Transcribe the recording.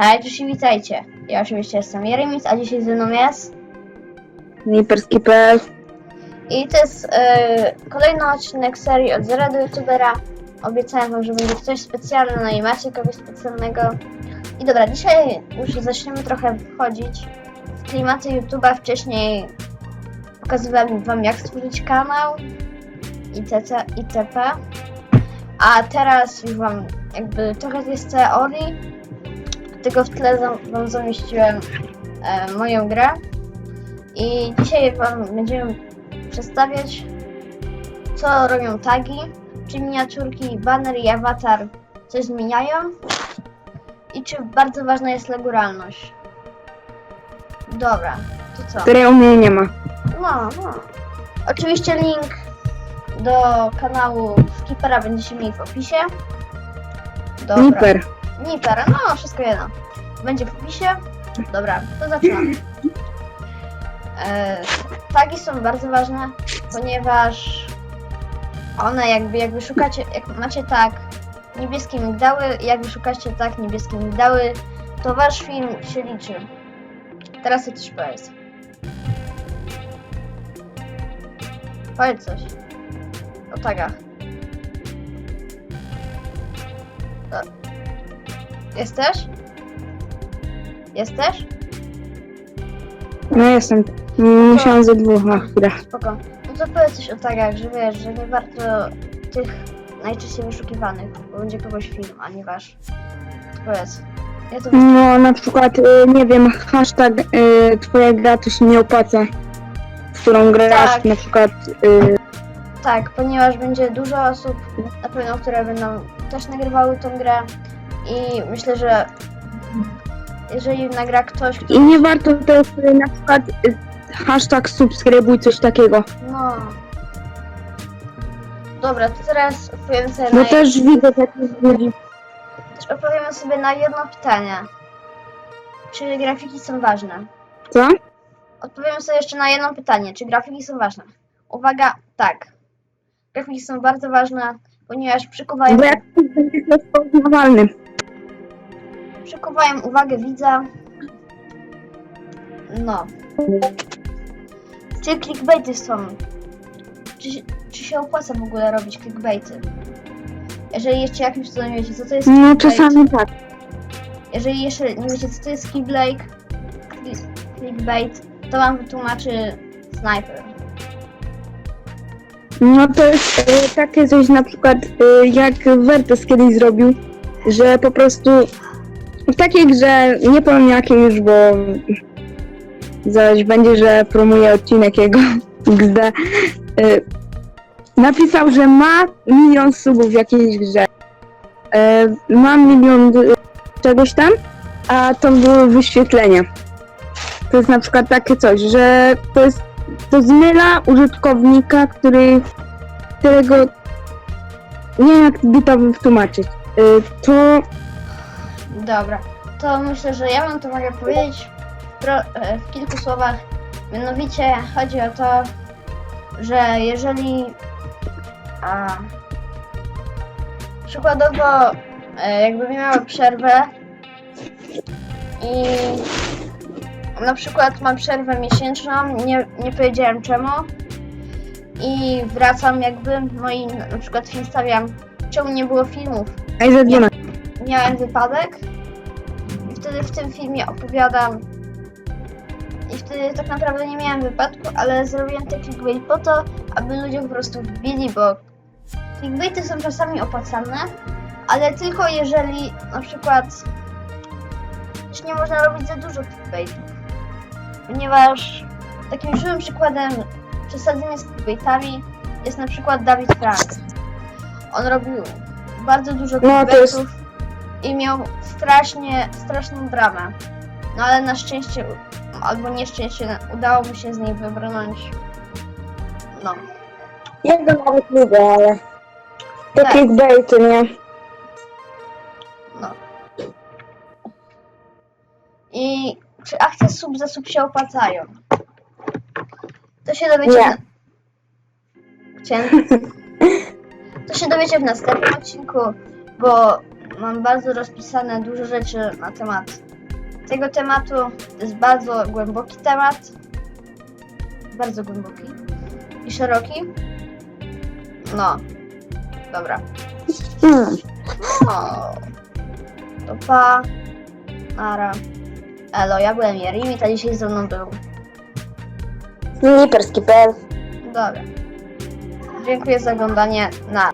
Hej, cześć i witajcie. Ja oczywiście jestem Jeremis, a dzisiaj ze mną jest... Sniperski.pl I to jest e, kolejny odcinek serii od zera do youtubera. Obiecałem wam, że będzie coś specjalnego, no i macie kogoś specjalnego. I dobra, dzisiaj już zaczniemy trochę wchodzić w klimaty YouTube'a. Wcześniej pokazywałem wam jak stworzyć kanał itc. itp. A teraz już wam jakby trochę jest teorii. Tylko w tle wam zamieściłem e, moją grę. I dzisiaj wam będziemy przedstawiać, co robią tagi, czy miniaturki, banner i awatar coś zmieniają i czy bardzo ważna jest leguralność. Dobra, to co? której u mnie nie ma. No, no. Oczywiście link do kanału Skipera będziecie mieli w opisie. Dobra. Sniper. Niper, no wszystko jedno. Będzie w opisie. Dobra, to zaczynamy. E, tagi są bardzo ważne, ponieważ one jakby, jakby szukacie, jak macie tak niebieskie migdały, jakby szukacie tak niebieskie migdały, to wasz film się liczy. Teraz ty coś powiedz. Powiedz coś. O tagach. Do- Jesteś? Jesteś? No jestem. Musiałam ze dwóch na chwilę. Spoko. No to powiedz coś o tagach, że wiesz, że nie warto tych najczęściej wyszukiwanych, bo będzie kogoś film, a nie wasz. To powiedz. Ja to No na przykład, y, nie wiem, hashtag y, twoja gra to się nie opłaca. W którą grasz, Tak. na przykład y, tak, ponieważ będzie dużo osób na pewno, które będą też nagrywały tą grę i myślę, że jeżeli nagra ktoś, kto i nie warto też y, na przykład y, hashtag subskrybuj, coś takiego. No. Dobra, to teraz odpowiem sobie Bo na, też widzę takich ludzi. też odpowiemy sobie na jedno pytanie. Czy grafiki są ważne? Co? Odpowiem sobie jeszcze na jedno pytanie. Czy grafiki są ważne? Uwaga, tak. Grafiki są bardzo ważne, ponieważ przykuwają, Bo jak ktoś będzie rozpoznawalny. Przykuwają uwagę widza. No. Czy clickbaity są? Czy, się- czy się opłaca w ogóle robić clickbaity? Jeżeli jeszcze jakimś cudem wiecie, co to jest No clickbait, czasami tak. jeżeli jeszcze nie wiecie, co to jest clickbait, cli- clickbait to wam wytłumaczy Sniper. No to jest y, takie coś na przykład y, jak Vertes kiedyś zrobił, że po prostu w takiej grze, nie powiem jakiej już, bo zaś będzie, że promuje odcinek jego XD, y, napisał, że ma milion subów w jakiejś grze. Y, ma milion czegoś tam, a to były wyświetlenia. To jest na przykład takie coś, że to jest to zmyla użytkownika, który, którego nie wiem jak by to wytłumaczyć. Y, To Dobra, to myślę, że ja wam to mogę powiedzieć w, e, w kilku słowach. Mianowicie chodzi o to, że jeżeli a, przykładowo e, jakbym miała przerwę i na przykład mam przerwę miesięczną, nie, nie powiedziałem czemu i wracam jakby, no i na, przykład film stawiam, czemu nie było filmów, a i za 12. miałem wypadek. I wtedy w tym filmie opowiadam. I wtedy tak naprawdę nie miałem wypadku, ale zrobiłem ten clickbait po to, aby ludzie po prostu wbili, bo clickbaity są czasami opłacalne, ale tylko jeżeli na przykład też nie można robić za dużo clickbaitów, ponieważ takim żywym przykładem przesadzenia z clickbaitami jest na przykład Dawid Frank. On robił bardzo dużo No, clickbaitów i miał strasznie, straszną dramę. No ale na szczęście, albo nieszczęście, udało mu się z niej wybrnąć. No. Ja go nawet lubię, ale to Tak. clickbaity, nie? No. I czy akcje sub za sub się opłacają? To się dowiecie. Nie. Chciałem... To się dowiecie w następnym odcinku, bo mam bardzo rozpisane dużo rzeczy na temat tego tematu. To jest bardzo głęboki temat. Bardzo głęboki. I szeroki. No. Dobra. No. To pa. Nara. Elo, ja byłem Jerimi, a dzisiaj ze mną był. Sniperski.pl Dobra. Dziękuję za oglądanie. Na